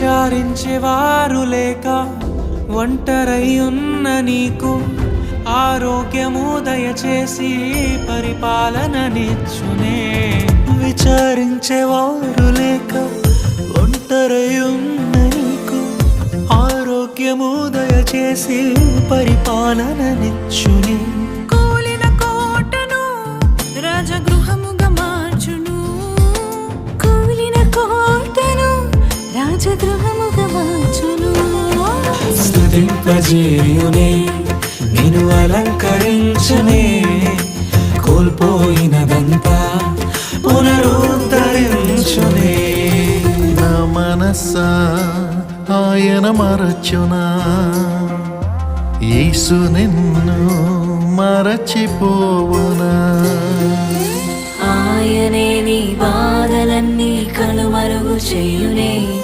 విచారించేవారు లేక ఒంటరై ఉన్న నీకు ఆరోగ్యము దయచేసి పరిపాలననిచ్చునే విచారించేవారు లేక ఒంటరై ఉన్న నీకు ఆరోగ్యము దయచేసి పరిపాలననిచ్చునే స్థుతింపజేయునే నిన్ను అలంకరించునే కోల్పోయినదంతా పునరుద్ధరించునే. నా మనస్స ఆయన మరచునా? యేసు నిన్ను మరచిపోవునా? ఆయనే నీ బాధలన్నీ కనుమరుగు చేయునే.